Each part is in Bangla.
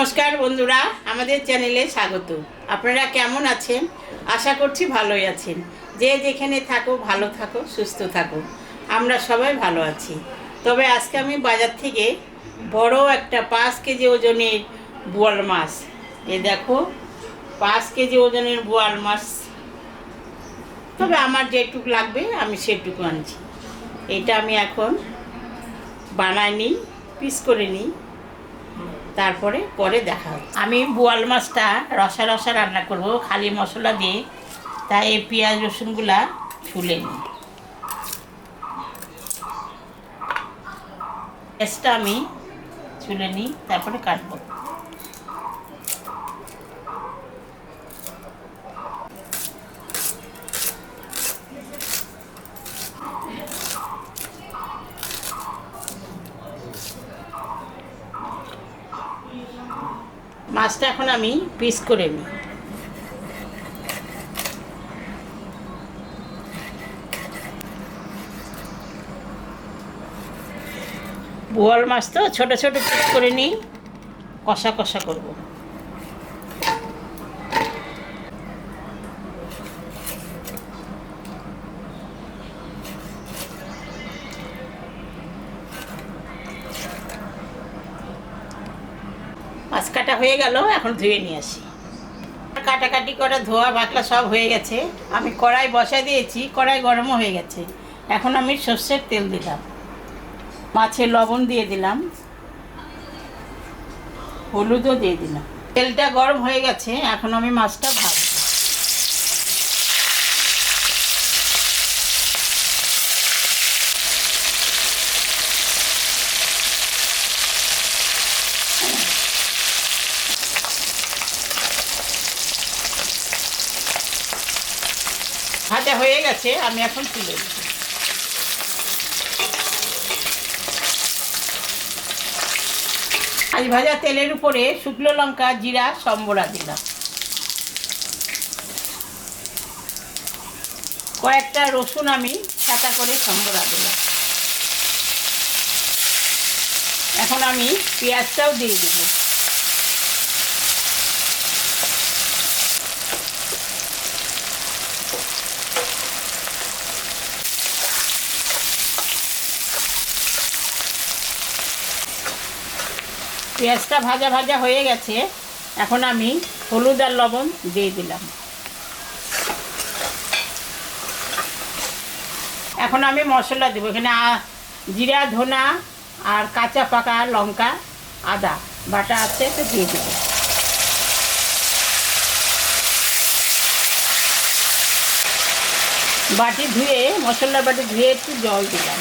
নমস্কার বন্ধুরা, আমাদের চ্যানেলে স্বাগত। আপনারা কেমন আছেন? আশা করছি ভালোই আছেন। যে যেখানে থাকো, ভালো থাকো, সুস্থ থাকো। আমরা সবাই ভালো আছি। তবে আজকে আমি বাজার থেকে বড় একটা পাঁচ কেজি ওজনের বোয়াল মাছ। এ দেখো, পাঁচ কেজি ওজনের বোয়াল মাছ। তবে আমার যেটুক লাগবে, আমি সেটুকু আনছি। এটা আমি এখন বানাই নিই পিস করে নিই তারপরে পরে দেখা হবে। আমি বোয়াল মাছটা রসা রসা রান্না করব, খালি মশলা দিয়ে। তাই এই পেঁয়াজ রসুনগুলা ছুলে নিই। পেঁয়াজটা আমি ছুলে নিই, তারপরে কাটবো। মাছটা এখন আমি পিস করে নিই। বোয়াল মাছ তো ছোটো ছোটো পিস করে নিই, কষা কষা করব। মাছ কাটা হয়ে গেল, এখন ধুয়ে নিয়ে আসি। কাটাকাটি করা ধোয়া বাকলা সব হয়ে গেছে। আমি কড়াই বসাই দিয়েছি, কড়াই গরমও হয়ে গেছে। এখন আমি সর্ষের তেল দিলাম। মাছের লবণ দিয়ে দিলাম। হলুদও দিয়ে দিলাম। তেলটা গরম হয়ে গেছে, এখন আমি মাছটা ভাজা হয়ে গেছে, আমি এখন তুলে আজ ভাজা তেলের উপরে শুকনো লঙ্কা, জিরা, সম্বরা দিলাম। কয়েকটা রসুন আমি ছাতা করে সম্বরা দিলাম। এখন আমি পেঁয়াজটাও দিয়ে দেব পেঁয়াজটা ভাজা ভাজা হয়ে গেছে, এখন আমি হলুদ আর লবণ দিয়ে দিলাম। এখন আমি মশলা দেবো, এখানে জিরা, ধনা আর কাঁচা পাকা লঙ্কা, আদা, বাটা আছে তো দিয়ে দেবো। বাটি ধুয়ে মশলা বাটি ধুয়ে একটু জল দিলাম।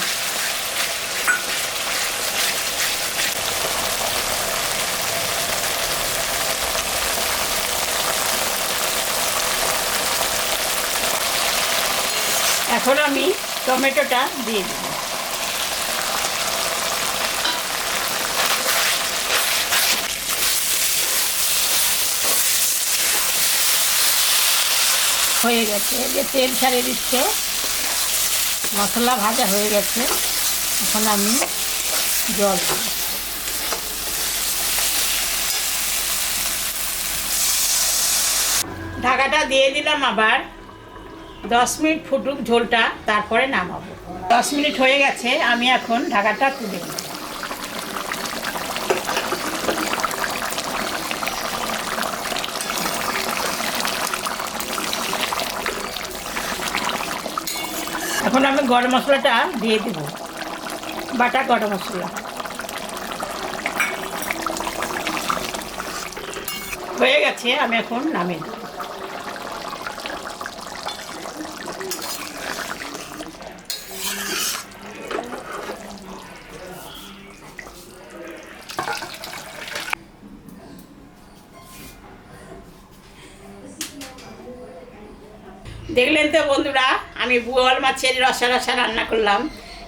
এখন আমি টমেটোটা দিয়ে দেব। হয়ে গেছে। যে তেল ছাড়িয়ে দিচ্ছে, মশলা ভাজা হয়ে গেছে। এখন আমি জল ঢাকাটা দিয়ে দিলাম আবার। দশ মিনিট ফুটুক ঝোলটা, তারপরে নামাবো। দশ মিনিট হয়ে গেছে, আমি এখন ঢাকাটা তুলে এখন আমি গরম মশলাটা দিয়ে দেব। বাটা গরম মশলা। হয়ে গেছে, আমি এখন নামিয়ে দেবো। দেখলেন তো বন্ধুরা, আমি বোয়াল মাছের রসা রসা রান্না করলাম।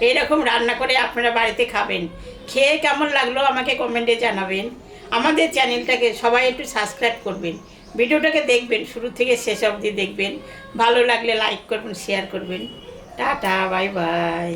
এইরকম রান্না করে আপনারা বাড়িতে খাবেন। খেয়ে কেমন লাগল আমাকে কমেন্টে জানাবেন। আমাদের চ্যানেলটাকে সবাই একটু সাবস্ক্রাইব করবেন। ভিডিওটাকে দেখবেন, শুরু থেকে শেষ অবধি দেখবেন। ভালো লাগলে লাইক করবেন, শেয়ার করবেন। Tata, bye bye.